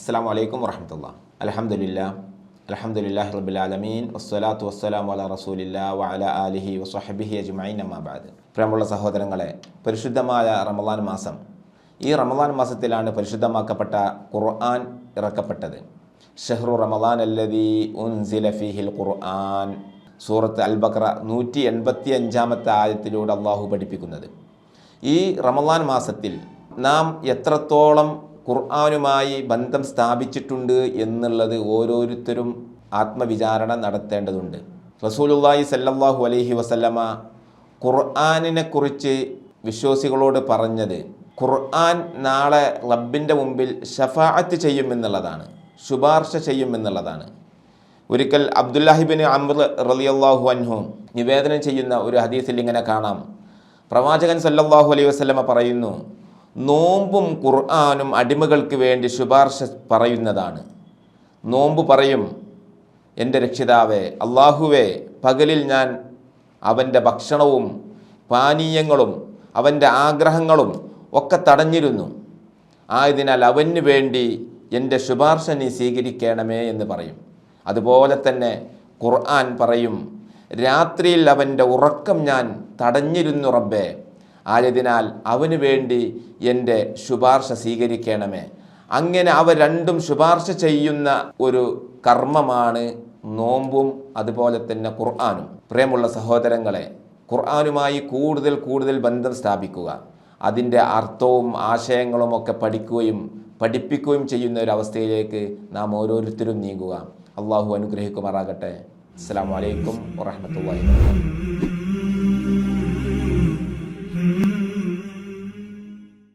അസ്സാം വലൈക്കും വർഹമത്തുള്ള അലഹമുല്ല അലഹമുല്ലാഹി റബുലാലമീൻ വസ്സലാത്തു വസ്സലാം വല റസൂലില്ല വല ആലിഹി വസ്വഹബിഹി അജ്മൈൻ അമ്മാബാദ് പ്രിയമുള്ള സഹോദരങ്ങളെ പരിശുദ്ധമായ റമദാൻ മാസം. ഈ റമദാൻ മാസത്തിലാണ് പരിശുദ്ധമാക്കപ്പെട്ട ഖുർആൻ ഇറക്കപ്പെട്ടത്. ഷെഹ്റു റമദാൻ അല്ലദി ഉൻസില ഫീഹിൽ ഖുർആൻ. സൂറത്ത് അൽ ബക്ര നൂറ്റി എൺപത്തി അഞ്ചാമത്തെ ആയത്തിലൂടെ അള്ളാഹു പഠിപ്പിക്കുന്നത്. ഈ റമദാൻ മാസത്തിൽ നാം എത്രത്തോളം ഖുർആാനുമായി ബന്ധം സ്ഥാപിച്ചിട്ടുണ്ട് എന്നുള്ളത് ഓരോരുത്തരും ആത്മവിചാരണ നടത്തേണ്ടതുണ്ട്. റസൂലുള്ളാഹി സല്ലാഹു അലഹി വസല്ലമ ഖുർആാനിനെ കുറിച്ച് വിശ്വാസികളോട് പറഞ്ഞത് ഖുർആൻ നാളെ റബ്ബിന്റെ മുമ്പിൽ ഷഫാഅത്ത് ചെയ്യുമെന്നുള്ളതാണ് ശുപാർശ ചെയ്യുമെന്നുള്ളതാണ് ഒരിക്കൽ അബ്ദുല്ലാഹിബിൻ അമ്ര റളിയല്ലാഹു അൻഹു നിവേദനം ചെയ്യുന്ന ഒരു ഹദീസിൽ ഇങ്ങനെ കാണാം. പ്രവാചകൻ സല്ലാഹു അലൈഹി വസല്ലമ പറയുന്നു നോമ്പും ഖുർആാനും അടിമകൾക്ക് വേണ്ടി ശുപാർശ പറയുന്നതാണ്. നോമ്പ് പറയും എന്റെ രക്ഷിതാവേ അള്ളാഹുവേ പകലിൽ ഞാൻ അവന്റെ ഭക്ഷണവും പാനീയങ്ങളും അവന്റെ ആഗ്രഹങ്ങളും ഒക്കെ തടഞ്ഞിരുന്നു. ആയതിനാൽ അവന് വേണ്ടി എന്റെ ശുപാർശ നീ സ്വീകരിക്കണമേ എന്ന് പറയും. അതുപോലെ തന്നെ ഖുർആൻ പറയും രാത്രിയിൽ അവന്റെ ഉറക്കം ഞാൻ തടഞ്ഞിരുന്നു റബ്ബേ ആയതിനാൽ അവന് വേണ്ടി എന്റെ ശുപാർശ സ്വീകരിക്കണമേ. അങ്ങനെ അവ രണ്ടും ശുപാർശ ചെയ്യുന്ന ഒരു കർമ്മമാണ് നോമ്പും അതുപോലെ തന്നെ ഖുർആാനും. പ്രേമുള്ള സഹോദരങ്ങളെ ഖുർആാനുമായി കൂടുതൽ കൂടുതൽ ബന്ധം സ്ഥാപിക്കുക. അതിന്റെ അർത്ഥവും ആശയങ്ങളും ഒക്കെ പഠിക്കുകയും പഠിപ്പിക്കുകയും ചെയ്യുന്ന ഒരു അവസ്ഥയിലേക്ക് നാം ഓരോരുത്തരും നീങ്ങുക. അള്ളാഹു അനുഗ്രഹിക്കുമാറാകട്ടെ. അസ്സാം വലൈക്കും വാഹമത്തല്ലാ